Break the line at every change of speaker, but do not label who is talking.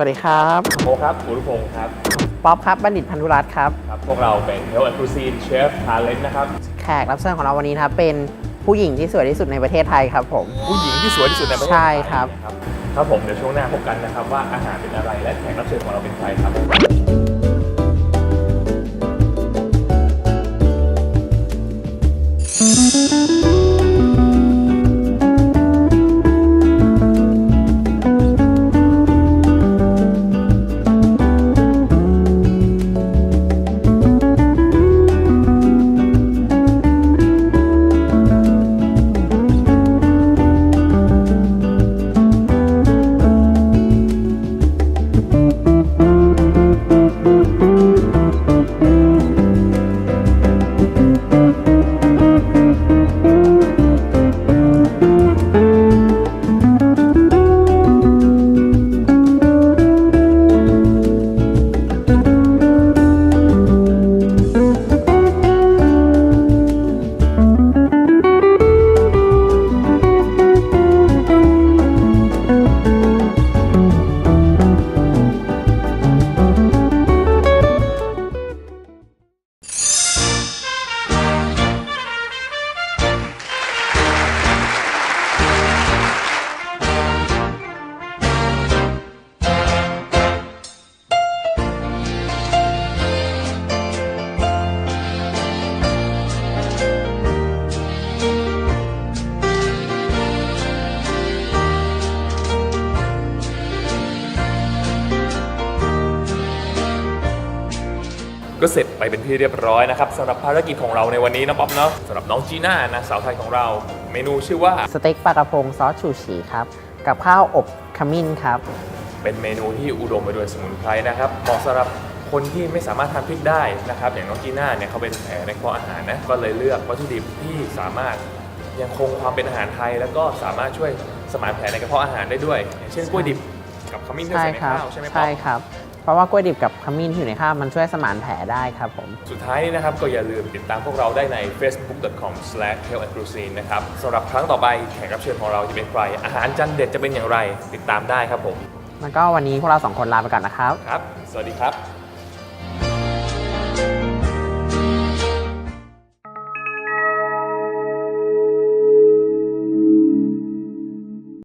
วัสดีครับ
โมครับอุรุพงศ์ครับ
ป๊อปครับบัณฑิตพันธุรัตน์ครับ
ครับ พวกเราเป็น Health and Cuisine Chef Talent นะครับ
แขกรับเชิญของเราวันนี้นะครับเป็นผู้หญิงที่สวยที่สุดในประเทศไทยครับผม
ผู้หญิงที่สวยที่สุดในประเทศไทย
ใช่ครับ
นะครับ ครับผมเดี๋ยวช่วงหน้าพบกันนะครับว่าอาหารเป็นอะไรและแขกรับเชิญของเราเป็นใครครับ ก็เสร็จไปเป็นที่เรียบร้อยนะครับสำหรับภารกิจของเราในวันนี้นะป๊อปเนาะสำหรับน้องจีน่านะสาวไทยของเรา เมนูชื่อว่า
สเต็กปลากระพงซอสชูชีครับ กับข้าวอบขมิ้นครับ
เป็นเมนูที่อุดมไปด้วยสมุนไพรนะครับเหมาะสำหรับคนที่ไม่สามารถทานพริกได้นะครับ อย่างน้องจีน่าเนี่ยเขาเป็นแผลในกระเพาะอาหารนะก็เลยเลือกวัตถุดิบที่สามารถยังคงความเป็นอาหารไทย แล้วก็สามารถช่วยสมานแผลในกระเพาะอาหารได้ด้วยอย่างเช่นกล้วยดิบกับขมิ้นที่
ใช่
ใส่ใน
ครับ
ข้าวใช่ไหมป๊อ
ใช่
ป
ครับเพ ราะว่ากล้วยดิบกับขมิ้นที่อยู่ในข้าวมันช่วยสมานแผลได้ครับผม
สุดท้ายนี้นะครับก็อย่าลืมติดตามพวกเราได้ใน facebook.com/healthandcuisine นะครับสำหรับครั้งต่อไปแขกรับเชิญของเราจะเป็นใคร อาหารจานเด็ดจะเป็นอย่างไร ติดตามได้ครับผม
แล้วก็วันนี้พวกเราสองคนลาไปก่อนนะครับ
ครับ สวัสดีครับ